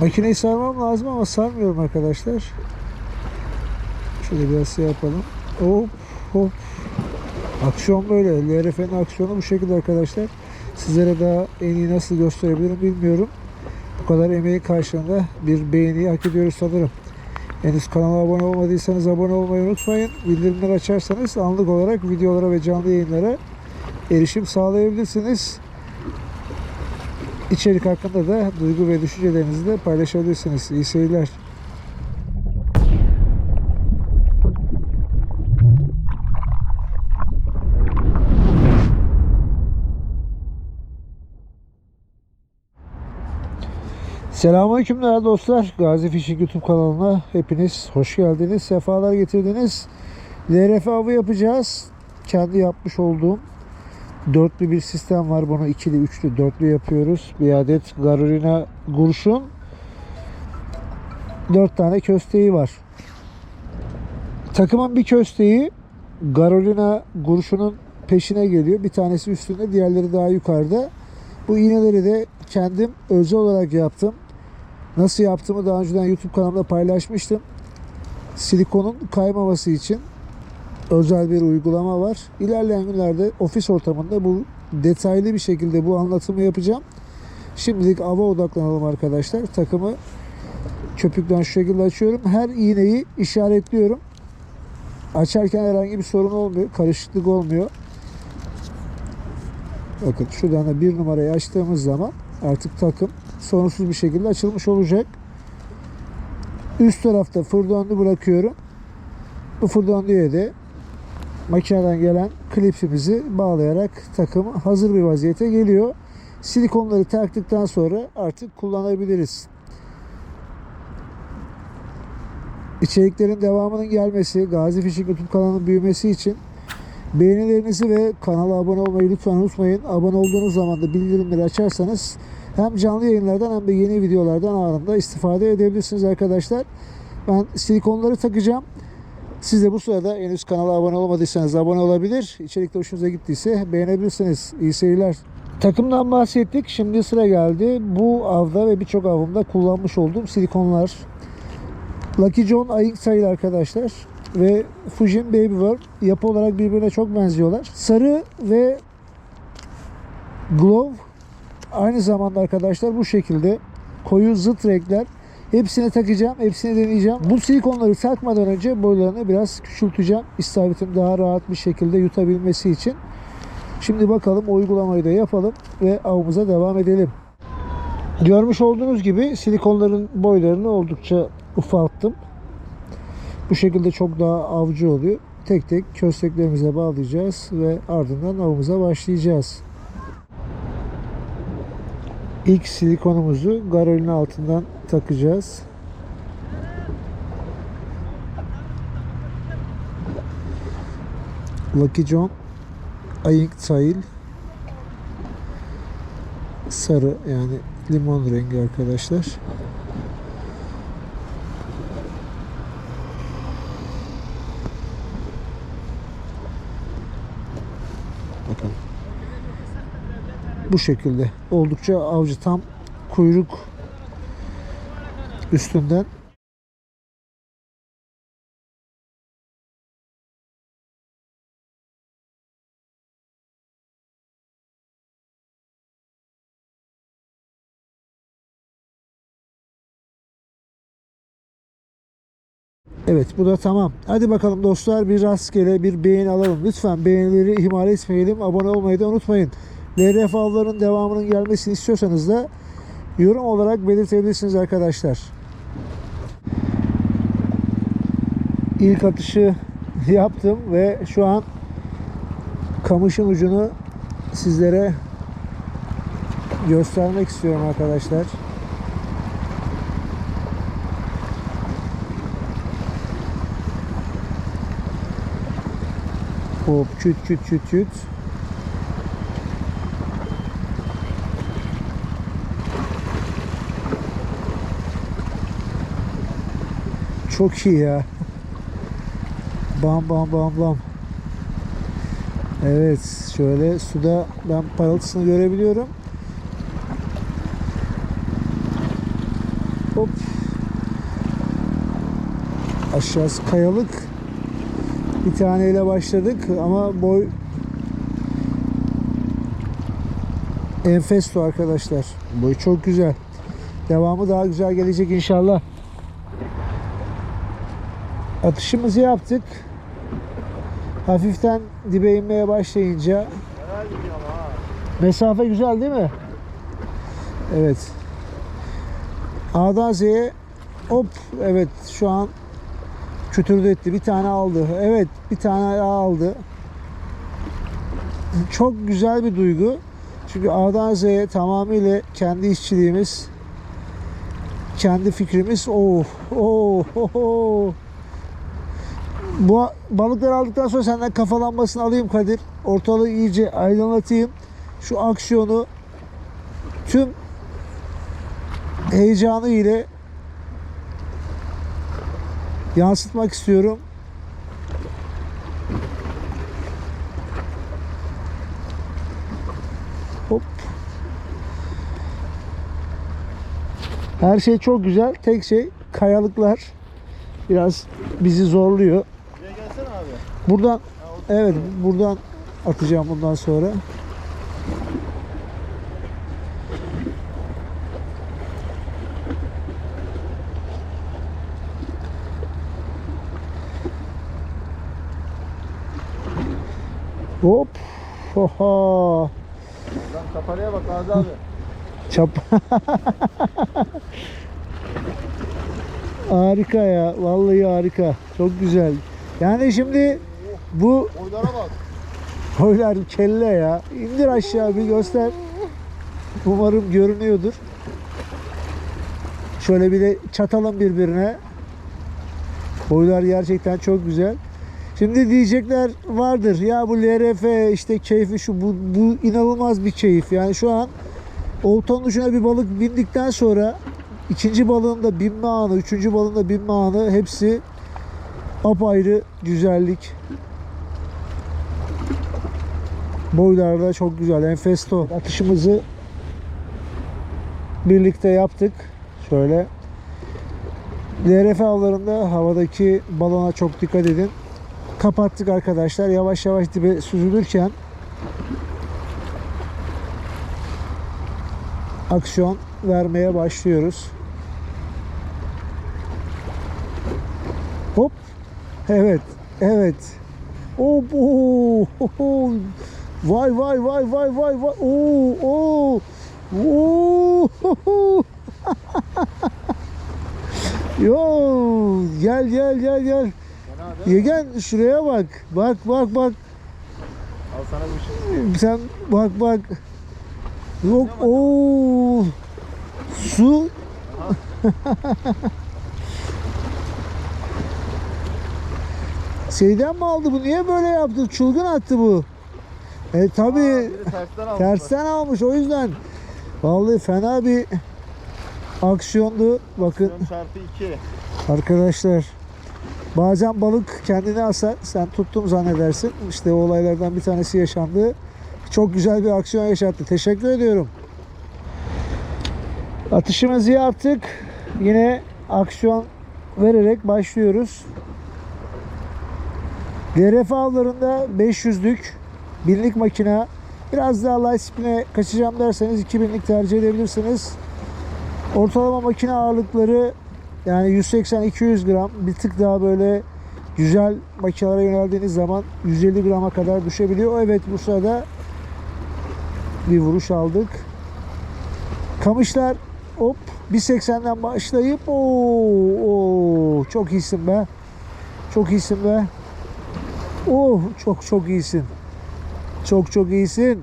Makineyi sarmam lazım ama sarmıyorum arkadaşlar. Şöyle biraz şey yapalım. Hop hop. Aksiyon böyle. LRF'nin aksiyonu bu şekilde arkadaşlar. Sizlere daha en iyi nasıl gösterebilirim bilmiyorum. Bu kadar emeğin karşılığında bir beğeniyi hak ediyoruz sanırım. Henüz kanala abone olmadıysanız abone olmayı unutmayın. Bildirimleri açarsanız anlık olarak videolara ve canlı yayınlara erişim sağlayabilirsiniz. İçerik hakkında da duygu ve düşüncelerinizi de paylaşabilirsiniz. İyi seyirler. Selamünaleyküm değerli dostlar. Gazi Fishing YouTube kanalına hepiniz hoş geldiniz. Sefalar getirdiniz. LRF avı yapacağız. Kendi yapmış olduğum dörtlü bir sistem var. Bunu ikili, üçlü, dörtlü yapıyoruz. Bir adet Garolina kurşun. Dört tane kösteği var. Takımın bir kösteği Garolina kurşunun peşine geliyor. Bir tanesi üstünde, diğerleri daha yukarıda. Bu iğneleri de kendim özel olarak yaptım. Nasıl yaptığımı daha önceden YouTube kanalımda paylaşmıştım. Silikonun kaymaması için özel bir uygulama var. İlerleyen günlerde ofis ortamında bu detaylı bir şekilde bu anlatımı yapacağım. Şimdilik ava odaklanalım arkadaşlar. Takımı köpükten şu şekilde açıyorum. Her iğneyi işaretliyorum. Açarken herhangi bir sorun olmuyor. Karışıklık olmuyor. Bakın şuradan da bir numarayı açtığımız zaman artık takım sorunsuz bir şekilde açılmış olacak. Üst tarafta fırdönlü bırakıyorum. Bu fırdönlüye de makineden gelen klipsimizi bağlayarak takım hazır bir vaziyete geliyor. Silikonları taktıktan sonra artık kullanabiliriz. İçeriklerin devamının gelmesi, Gazi Fishing YouTube kanalının büyümesi için beğenilerinizi ve kanala abone olmayı lütfen unutmayın. Abone olduğunuz zaman da bildirimleri açarsanız hem canlı yayınlardan hem de yeni videolardan anında istifade edebilirsiniz arkadaşlar. Ben silikonları takacağım. Siz de bu sırada henüz kanala abone olmadıysanız abone olabilir. İçerikte hoşunuza gittiyse beğenebilirsiniz. İyi seyirler. Takımdan bahsettik. Şimdi sıra geldi. Bu avda ve birçok avımda kullanmış olduğum silikonlar. Lucky John ayık sayılı arkadaşlar. Ve Fujin Baby Worm yapı olarak birbirine çok benziyorlar. Sarı ve Glove aynı zamanda arkadaşlar bu şekilde koyu zıt renkler Hepsini takacağım, hepsini deneyeceğim. Bu silikonları takmadan önce boylarını biraz küçülteceğim. İstavritin daha rahat bir şekilde yutabilmesi için. Şimdi bakalım uygulamayı da yapalım ve avımıza devam edelim. Görmüş olduğunuz gibi silikonların boylarını oldukça ufalttım. Bu şekilde çok daha avcı oluyor. Tek tek kösteklerimize bağlayacağız ve ardından avımıza başlayacağız. İlk silikonumuzu garolin altından takacağız. Lucky John Ayık Tail sarı yani limon rengi arkadaşlar. Bu şekilde oldukça avcı tam kuyruk üstünden Evet bu da tamam. Hadi bakalım dostlar bir rastgele bir beğeni alalım. Lütfen beğenileri ihmal etmeyelim. Abone olmayı da unutmayın. LRF avlarının devamının gelmesini istiyorsanız da yorum olarak belirtebilirsiniz arkadaşlar. İlk atışı yaptım ve şu an kamışın ucunu sizlere göstermek istiyorum arkadaşlar. Hop küt küt küt küt. Çok iyi ya. Bam bam bam bam. Evet şöyle suda ben parıltısını görebiliyorum. Hop. Aşağısı kayalık. Bir taneyle başladık ama boy enfesto arkadaşlar. Boy çok güzel. Devamı daha güzel gelecek inşallah. Atışımızı yaptık. Hafiften dibe inmeye başlayınca mesafe güzel değil mi? Evet. A'dan Z'ye hop evet şu an kütürdü etti. Bir tane aldı. Evet bir tane aldı. Çok güzel bir duygu. Çünkü A'dan Z'ye tamamıyla kendi işçiliğimiz, kendi fikrimiz. Oh, oh, oh, oh. Bu balıkları aldıktan sonra senden kafalanmasını alayım Kadir. Ortalığı iyice aydınlatayım. Şu aksiyonu tüm heyecanı ile yansıtmak istiyorum. Hop. Her şey çok güzel. Tek şey kayalıklar biraz bizi zorluyor. Buradan evet buradan atacağım bundan sonra. Hop. Oha. Lan kaparaya bak Gazi abi. Çap. harika ya. Vallahi harika. Çok güzel. Yani şimdi bu Boylara bak. Oylar kelle ya. İndir aşağı bir göster. Umarım görünüyordur. Şöyle bir de çatalım birbirine. Boylar gerçekten çok güzel. Şimdi diyecekler vardır ya bu LRF işte keyfi şu bu, bu inanılmaz bir keyif. Yani şu an oltanın ucuna bir balık bindikten sonra ikinci balığın da binme anı, üçüncü balığın da binme anı hepsi apayrı güzellik. Boylarda çok güzel. Enfesto. Atışımızı birlikte yaptık. Şöyle. DRF avlarında havadaki balona çok dikkat edin. Kapattık arkadaşlar. Yavaş yavaş dibe süzülürken aksiyon vermeye başlıyoruz. Hop. Evet. Evet. Hop. Oo. ho, ho. Vay vay vay vay vay vay. Oo. Oo. Oo. Yo gel gel gel gel. Yegen şuraya bak. Bak bak bak. Al sana bir şey. Sen bak bak. Yok o su Şeyden mi aldı bu? Niye böyle yaptı? Çılgın attı bu. E tabi Biri tersten almış. tersten almış o yüzden. Vallahi fena bir aksiyondu. Bakın Bakın. çarpı 2. Arkadaşlar bazen balık kendini asar. Sen tuttum zannedersin. İşte o olaylardan bir tanesi yaşandı. Çok güzel bir aksiyon yaşattı. Teşekkür ediyorum. Atışımızı yaptık. Yine aksiyon vererek başlıyoruz. DRF avlarında 500'lük binlik makine biraz daha light spin'e kaçacağım derseniz 2000'lik tercih edebilirsiniz. Ortalama makine ağırlıkları yani 180-200 gram bir tık daha böyle güzel makinelere yöneldiğiniz zaman 150 grama kadar düşebiliyor. Evet bu sırada bir vuruş aldık. Kamışlar hop 1.80'den başlayıp oo, oo çok iyisin be. Çok iyisin be. Oh çok çok iyisin. Çok çok iyisin.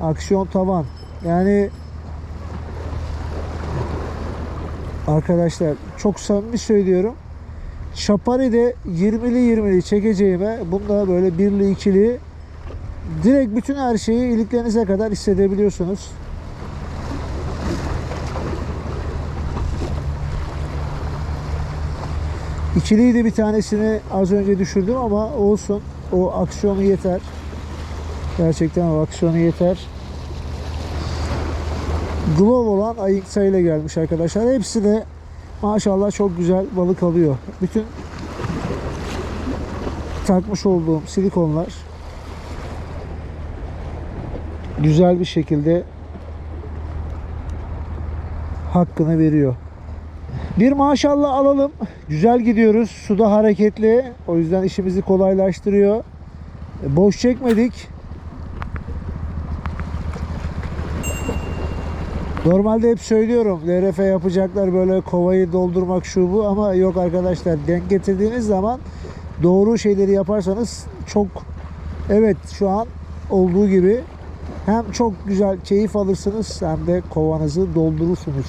Aksiyon tavan. Yani Arkadaşlar çok samimi söylüyorum. Şapari'de 20'li 20'li çekeceğime bunda böyle birli ikili direkt bütün her şeyi iliklerinize kadar hissedebiliyorsunuz. İkiliyi de bir tanesini az önce düşürdüm ama olsun. O aksiyonu yeter. Gerçekten aksiyonu yeter. Glove olan ayıksa ile gelmiş arkadaşlar. Hepsi de maşallah çok güzel balık alıyor. Bütün takmış olduğum silikonlar güzel bir şekilde hakkını veriyor. Bir maşallah alalım. Güzel gidiyoruz. Suda hareketli. O yüzden işimizi kolaylaştırıyor. Boş çekmedik. Normalde hep söylüyorum LRF yapacaklar böyle kovayı doldurmak şu bu ama yok arkadaşlar denk getirdiğiniz zaman doğru şeyleri yaparsanız çok evet şu an olduğu gibi hem çok güzel keyif alırsınız hem de kovanızı doldurursunuz.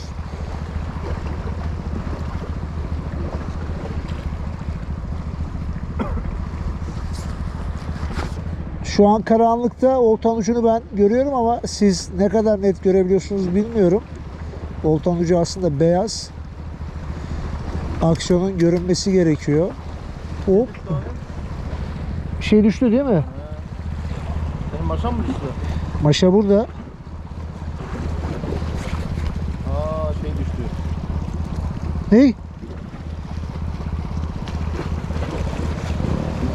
Şu an karanlıkta oltan ucunu ben görüyorum ama siz ne kadar net görebiliyorsunuz bilmiyorum. Oltan ucu aslında beyaz. Aksiyonun görünmesi gerekiyor. Hop. Bir şey düştü değil mi? Senin maşan mı düştü? Maşa burada. Aa şey düştü. Ne? Bir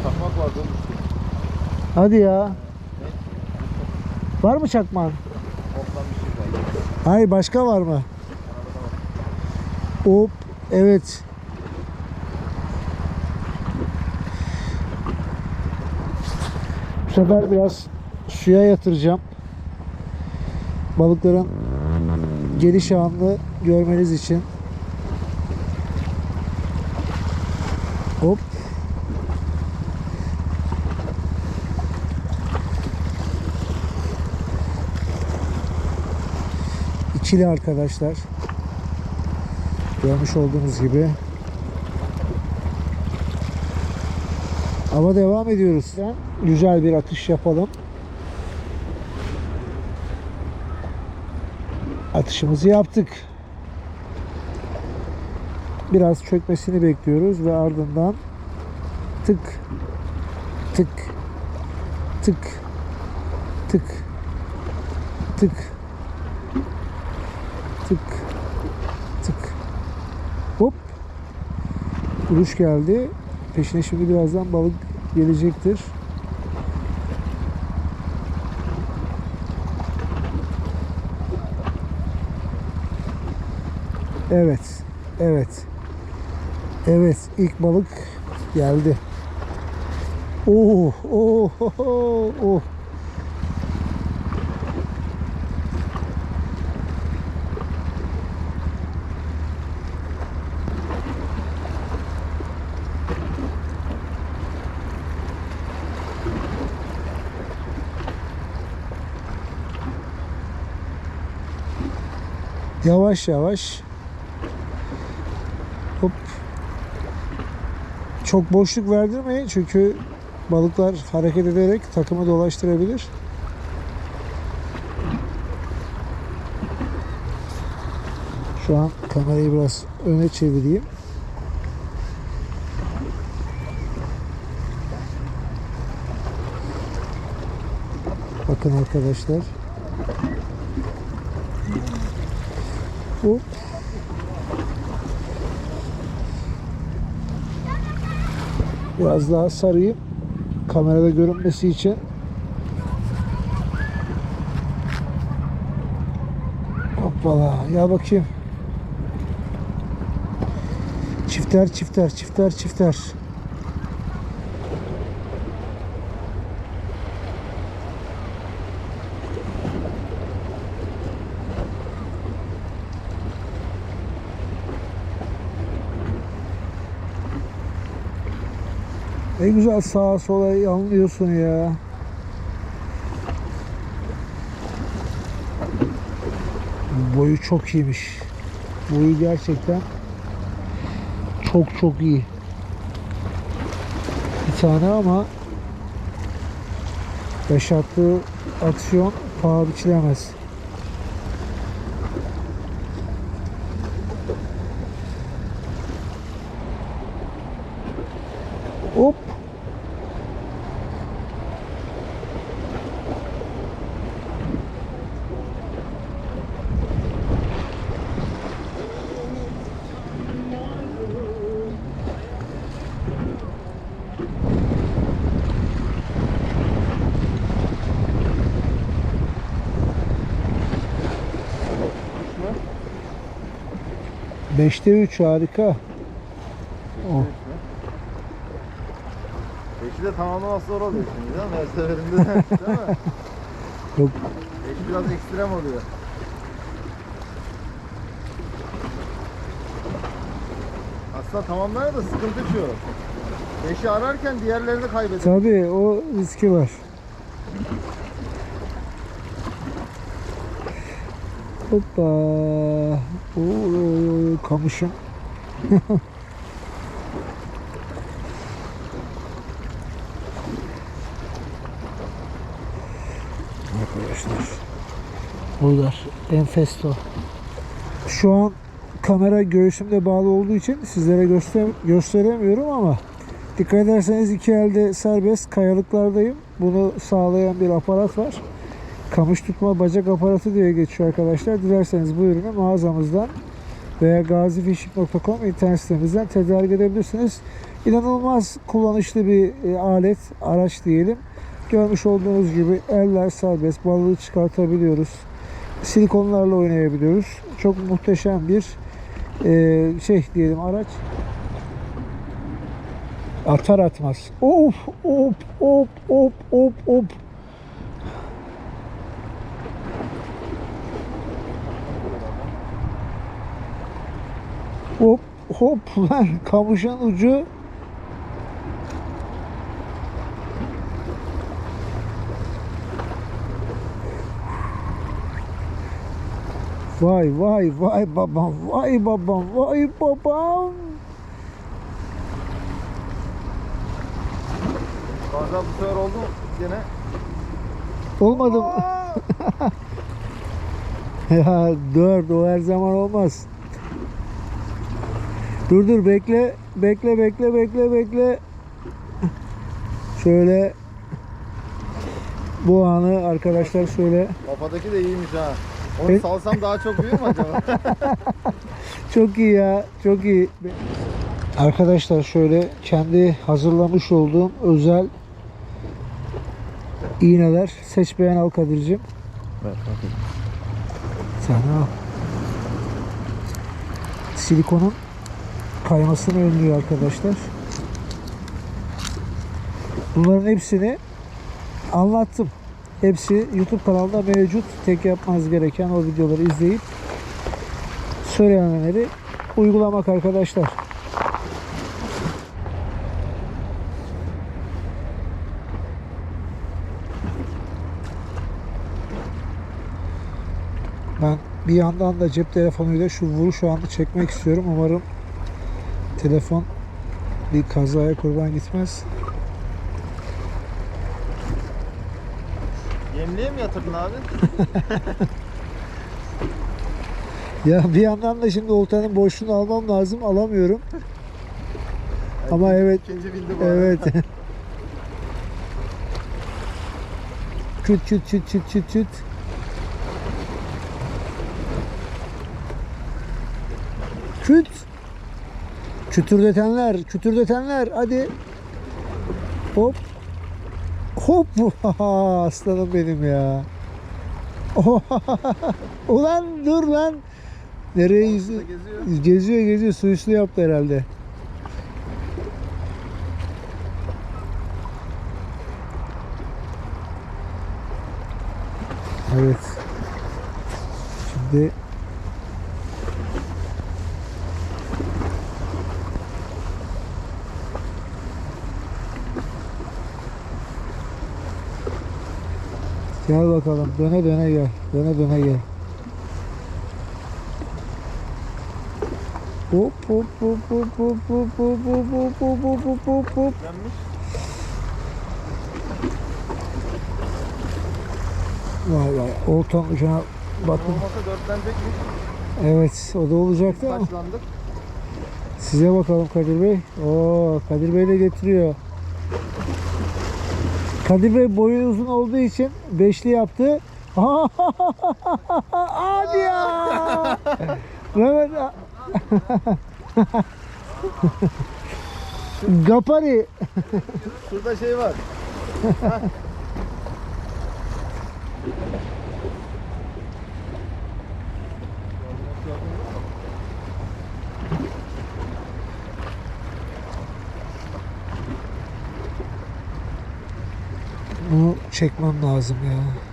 takmak vardı o düştü. Hadi ya. Var mı çakman? Hayır başka var mı? Hop. Evet. Bu sefer biraz suya yatıracağım. Balıkların geliş anını görmeniz için. Hop. İkili arkadaşlar. Görmüş olduğunuz gibi. Ama devam ediyoruz. Güzel bir atış yapalım. Atışımızı yaptık. Biraz çökmesini bekliyoruz ve ardından tık tık tık tık tık tık tık hop vuruş geldi. Peşine şimdi birazdan balık gelecektir. Evet evet. Evet ilk balık geldi. Oh oh oh oh, Yavaş yavaş. Hop. Çok boşluk verdirmeyin çünkü balıklar hareket ederek takımı dolaştırabilir. Şu an kamerayı biraz öne çevireyim. Bakın arkadaşlar. Hop. Biraz daha sarayım. Kamerada görünmesi için. Hoppala. Ya bakayım. Çifter çifter çifter çifter. Ne güzel sağa sola yanlıyorsun ya. Boyu çok iyiymiş. Boyu gerçekten çok çok iyi. Bir tane ama yaşattığı aksiyon paha biçilemez. Hop. Beşte üç harika. Tamamlaması zor oluyor şimdi değil mi? Her seferinde de, değil mi? Yok. Beş biraz ekstrem oluyor. Aslında tamamlaya da sıkıntı şu. Beşi ararken diğerlerini kaybediyor. Tabii o riski var. Hoppa. Oy, kamışım. Arkadaşlar. Bunlar enfesto. Şu an kamera göğsümde bağlı olduğu için sizlere göster gösteremiyorum ama dikkat ederseniz iki elde serbest kayalıklardayım. Bunu sağlayan bir aparat var. Kamış tutma bacak aparatı diye geçiyor arkadaşlar. Dilerseniz bu ürünü mağazamızdan veya gazifishing.com internet sitemizden tedarik edebilirsiniz. İnanılmaz kullanışlı bir e, alet, araç diyelim. Görmüş olduğunuz gibi eller serbest, balığı çıkartabiliyoruz. Silikonlarla oynayabiliyoruz. Çok muhteşem bir e, şey diyelim araç. Atar atmaz. Of of of of of of. Hop hop lan kamışın ucu Vay vay vay babam vay babam vay babam Bazen bu sefer oldu gene. Olmadı mı? ya dur o her zaman olmaz. Dur dur bekle bekle bekle bekle bekle. Şöyle bu anı arkadaşlar şöyle Kafadaki de iyiymiş ha. Onu salsam daha çok büyür mü acaba? çok iyi ya çok iyi. Arkadaşlar şöyle kendi hazırlamış olduğum özel iğneler seç beğen al Kadir'cim. Evet, bakın. Sen al. Silikonun kaymasını önlüyor arkadaşlar. Bunların hepsini anlattım. Hepsi YouTube kanalında mevcut. Tek yapmanız gereken o videoları izleyip söylenenleri uygulamak arkadaşlar. Ben bir yandan da cep telefonuyla şu vuruş anı çekmek istiyorum. Umarım telefon bir kazaya kurban gitmez. Yemliğe mi yatırdın abi? Ya bir yandan da şimdi oltanın boşluğunu almam lazım. Alamıyorum. Ama evet. İkinci bildi bu Evet. küt küt küt küt küt küt. Küt. Kütürdetenler, kütürdetenler. Hadi. Hop. Hop. Aslanım benim ya. Ulan dur lan. Nereye yüzü? geziyor. Geziyor geziyor. Su üstü yaptı herhalde. Evet. Şimdi Gel bakalım. Döne döne gel. Döne döne gel. Hop hop hop hop hop hop hop hop hop hop hop hop hop hop. Vay vay. Oltan ucuna bakın. Olmasa dörtlenecekmiş. Evet o da olacaktı ama. Size bakalım Kadir Bey. Oo Kadir Bey de getiriyor. Kadir Bey boyu uzun olduğu için beşli yaptı. Hadi ya. Mehmet Gapari. Şurada şey var. çekmem lazım ya.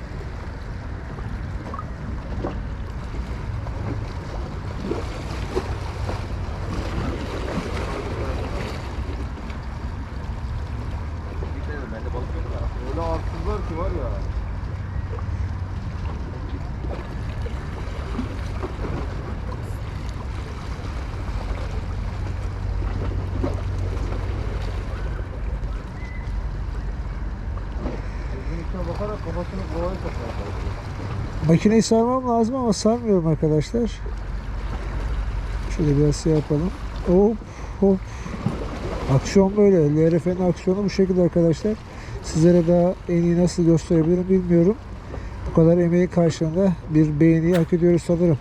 Makineyi sarmam lazım ama sarmıyorum arkadaşlar. Şöyle biraz şey yapalım. Hop hop. Aksiyon böyle. LRF'nin aksiyonu bu şekilde arkadaşlar. Sizlere daha en iyi nasıl gösterebilirim bilmiyorum. Bu kadar emeğin karşılığında bir beğeniyi hak ediyoruz sanırım.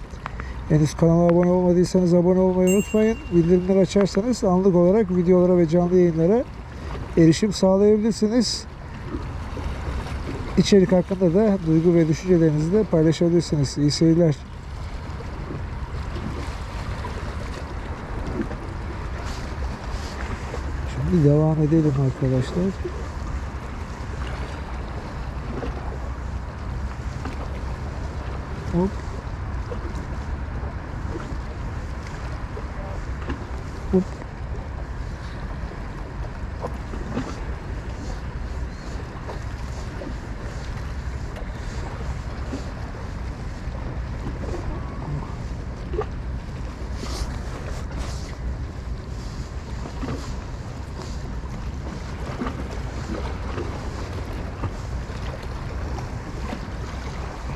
Henüz kanala abone olmadıysanız abone olmayı unutmayın. Bildirimleri açarsanız anlık olarak videolara ve canlı yayınlara erişim sağlayabilirsiniz. İçerik hakkında da duygu ve düşüncelerinizi de paylaşabilirsiniz. İyi seyirler. Şimdi devam edelim arkadaşlar. Hop.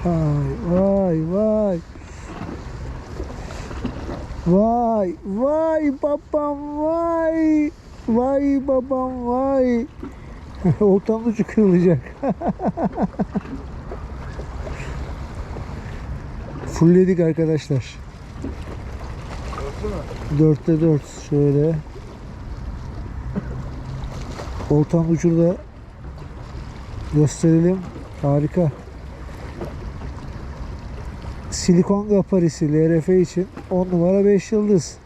Vay vay vay. Vay vay babam vay. Vay babam vay. Oltanın ucu kırılacak. Fullledik arkadaşlar. Dörtte dört şöyle. Oltanın ucunu da gösterelim. Harika. Silikon gaparisi LRF için 10 numara 5 yıldız.